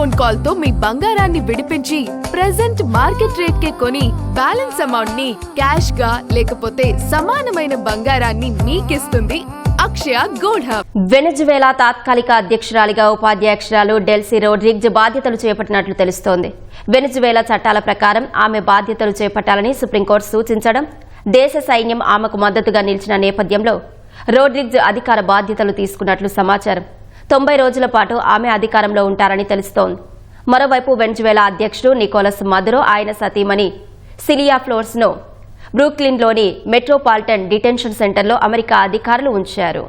Phone కాల్తో మీ బంగారాన్ని విడిపించి present market rate కే కొని బ్యాలెన్స్ అమౌంట్ని క్యాష్గా లేకపోతే సమానమైన బంగారాన్ని మీకిస్తుంది అక్షయ గోల్డ్ హబ్ వెనజువేలా తాత్కాలిక అధ్యక్షురాలిగా ఉపాధ్యక్షురాలు డెల్సీ రోడ్రిగ్జ్ బాధ్యతలు చేపట్టినట్లు తెలుస్తోంది. వెనజువేలా చట్టాల ప్రకారం ఆమె బాధ్యతలు చేపట్టాలని సుప్రీంకోర్టు సూచించడం దేశ సైన్యం ఆమెకు మద్దతుగా నిలిచిన నేపథ్యంలో రోడ్రిగ్జ్ అధికార బాధ్యతలు తీసుకున్నట్లు సమాచారం. తొంభై రోజుల పాటు ఆమె అధికారంలో ఉంటారని తెలుస్తోంది. మరోవైపు వెంజువేలా అధ్యక్షుడు నికోలస్ మదురో ఆయన సతీమణి సిలియా ఫ్లోర్స్ను బ్రూక్లిన్లోని మెట్రోపాలిటన్ డిటెన్షన్ సెంటర్లో అమెరికా అధికారులు ఉంచారు.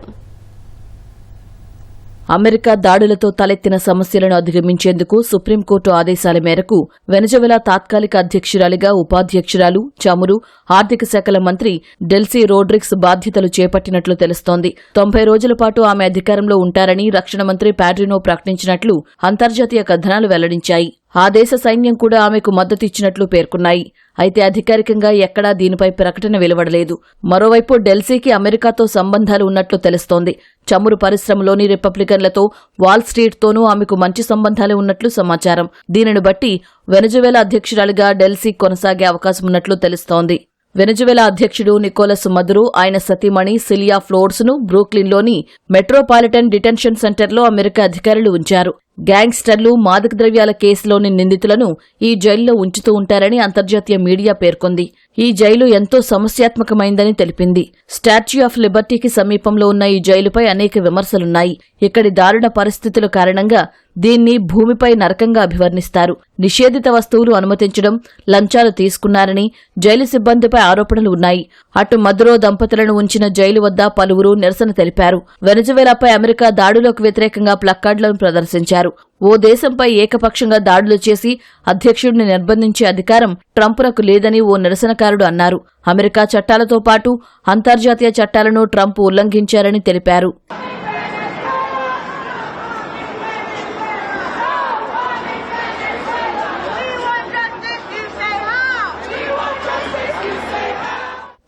అమెరికా దాడులతో తలెత్తిన సమస్యలను అధిగమించేందుకు సుప్రీంకోర్టు ఆదేశాల మేరకు వెనజవెలా తాత్కాలిక అధ్యక్షురాలిగా ఉపాధ్యక్షురాలు చమురు ఆర్థిక శాఖల మంత్రి డెల్సీ రోడ్రిక్స్ బాధ్యతలు చేపట్టినట్లు తెలుస్తోంది. తొంభై రోజుల పాటు ఆమె అధికారంలో ఉంటారని రక్షణ మంత్రి ప్యాడ్రినో ప్రకటించినట్లు అంతర్జాతీయ కథనాలు వెల్లడించాయి. ఆ దేశ సైన్యం కూడా ఆమెకు మద్దతిచ్చినట్లు పేర్కొన్నాయి. అయితే అధికారికంగా ఎక్కడా దీనిపై ప్రకటన వెలువడలేదు. మరోవైపు డెల్సీకి అమెరికాతో సంబంధాలు ఉన్నట్లు తెలుస్తోంది. చమురు పరిశ్రమలోని రిపబ్లికన్లతో వాల్ స్ట్రీట్తోనూ ఆమెకు మంచి సంబంధాలు ఉన్నట్లు సమాచారం. దీనిని బట్టి వెనజువేలా అధ్యక్షురాలిగా డెల్సీ కొనసాగే అవకాశం ఉన్నట్లు తెలుస్తోంది. వెనజువెలా అధ్యక్షుడు నికోలస్ మదురు ఆయన సతీమణి సిలియా ఫ్లోర్స్ను బ్రూక్లిన్లోని మెట్రోపాలిటన్ డిటెన్షన్ సెంటర్లో అమెరికా అధికారులు ఉంచారు. గ్యాంగ్స్టర్లు మాదక ద్రవ్యాల కేసులోని నిందితులను ఈ జైల్లో ఉంచుతూ ఉంటారని అంతర్జాతీయ మీడియా పేర్కొంది. ఈ జైలు ఎంతో సమస్యాత్మకమైందని తెలిపింది. స్టాచ్యూ ఆఫ్ లిబర్టీకి సమీపంలో ఉన్న ఈ జైలుపై అనేక విమర్శలున్నాయి. ఇక్కడి దారుణ పరిస్థితుల కారణంగా దీన్ని భూమిపై నరకంగా అభివర్ణిస్తారు. నిషేధిత వస్తువులు అనుమతించడం లంచాలు తీసుకున్నారని జైలు సిబ్బందిపై ఆరోపణలు ఉన్నాయి. అటు మదురో దంపతులను ఉంచిన జైలు వద్ద పలువురు నిరసన తెలిపారు. వెనజువేలాపై అమెరికా దాడులకు వ్యతిరేకంగా ప్లక్కార్డులను ప్రదర్శించారు. ఓ దేశంపై ఏకపక్షంగా దాడులు చేసి అధ్యక్షుడిని నిర్బంధించే అధికారం ట్రంపునకు లేదని ఓ నిరసనకారుడు అన్నారు. అమెరికా చట్టాలతో పాటు అంతర్జాతీయ చట్టాలను ట్రంప్ ఉల్లంఘించారని తెలిపారు.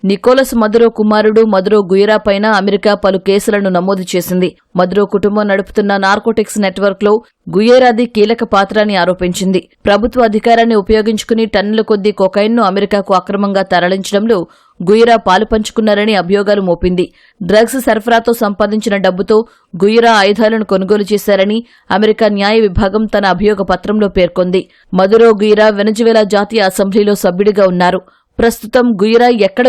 నికోలస్ మదురో కుమారుడు మదురో గుయిరా పైన అమెరికా పలు కేసులను నమోదు చేసింది. మదురో కుటుంబం నడుపుతున్న నార్కోటిక్స్ నెట్వర్క్లో గుయేరాది కీలక పాత్రని ఆరోపించింది. ప్రభుత్వ అధికారాన్ని ఉపయోగించుకుని టన్నుల కొద్దీ కొకైన్ను అమెరికాకు అక్రమంగా తరలించడంలో గుయిరా పాలుపంచుకున్నారని అభియోగాలు మోపింది. డ్రగ్స్ సరఫరాతో సంపాదించిన డబ్బుతో గుయిరా ఆయుధాలను కొనుగోలు చేశారని అమెరికా న్యాయ విభాగం తన అభియోగ పత్రంలో పేర్కొంది. మదురో గుయిరా వెనజువేలా జాతీయ అసెంబ్లీలో సభ్యుడిగా ఉన్నారు. ప్రస్తుతం గుయిరా ఎక్కడ